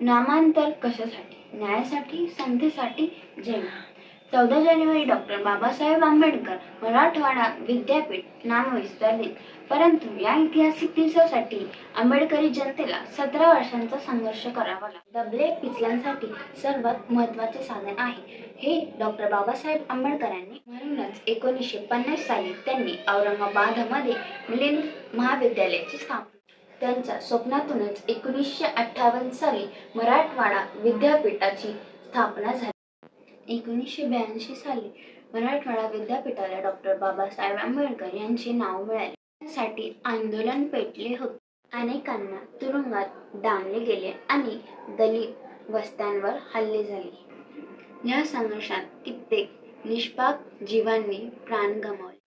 नामांतर कशासाठी? न्यायासाठी संधीसाठी जेव्हा चौदा जानेवारी डॉक्टर बाबासाहेब आंबेडकर मराठवाडा विद्यापीठ नामविस्तार दिन परंतु या ऐतिहासिक दिवसासाठी आंबेडकरी जनतेला सतरा वर्षांचा संघर्ष करावा लागला. डबले पिचलांसाठी सर्वात महत्त्वाचे साधन आहे. हे डॉक्टर बाबासाहेब आंबेडकरांनी म्हणूनच एकोणीसशे पन्नास साली त्यांनी औरंगाबादमध्ये मिलिंद महाविद्यालयाची स्थापना त्यांच्या स्वप्नातूनच एकोणीसशे अठ्ठावन्न साली मराठवाडा विद्यापीठाची स्थापना झाली. एकोणीसशे ब्याऐंशी साली मराठवाडा विद्यापीठाला डॉक्टर बाबासाहेब आंबेडकर यांचे नाव मिळाले. त्यासाठी आंदोलन पेटले होते. अनेकांना तुरुंगात डांबले गेले आणि दलित वस्त्यांवर हल्ले झाले. या संघर्षात कित्येक निष्पाप जीवांनी प्राण गमावले.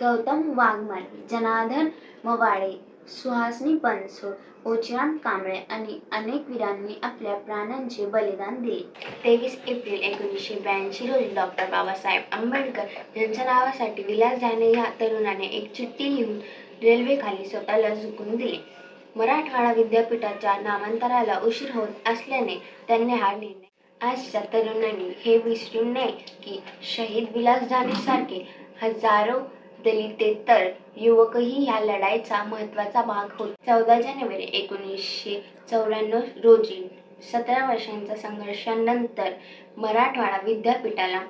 गौतम वाघमारे जनार्दन मवाळे सुहासनी बनसोड ओचराम कांबळे आणि अनेक वीरांनी आपल्या प्राणांचे बलिदान दिले. तेवीस एप्रिल एकोणीसशे ब्याऐंशी रोजी डॉक्टर बाबासाहेब आंबेडकर यांच्या नावासाठी विलास जाणे या तरुणाने एक चिठ्ठी लिहून रेल्वेखाली स्वतःला झुकून दिले. मराठवाडा विद्यापीठाच्या नामांतराला उशीर होत असल्याने त्यांनी हा निर्णय आजच्या तरुणांनी हे विसरू नये की शहीद विलास जाणेसारखे हजारो दलितेतर युवकही या लढाईचा महत्त्वाचा भाग होता. चौदा जानेवारी एकोणीसशे चौऱ्याण्णव रोजी सतरा वर्षांच्या संघर्षानंतर मराठवाडा विद्यापीठाला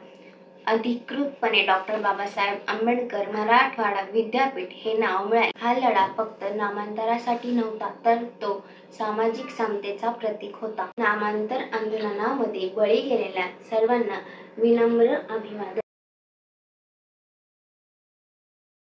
अधिकृतपणे डॉक्टर बाबासाहेब आंबेडकर मराठवाडा विद्यापीठ हे नाव मिळाले. हा लढा फक्त नामांतरासाठी नव्हता तर तो सामाजिक समतेचा प्रतीक होता. नामांतर आंदोलनामध्ये बळी गेलेल्या सर्वांना विनम्र अभिवादन.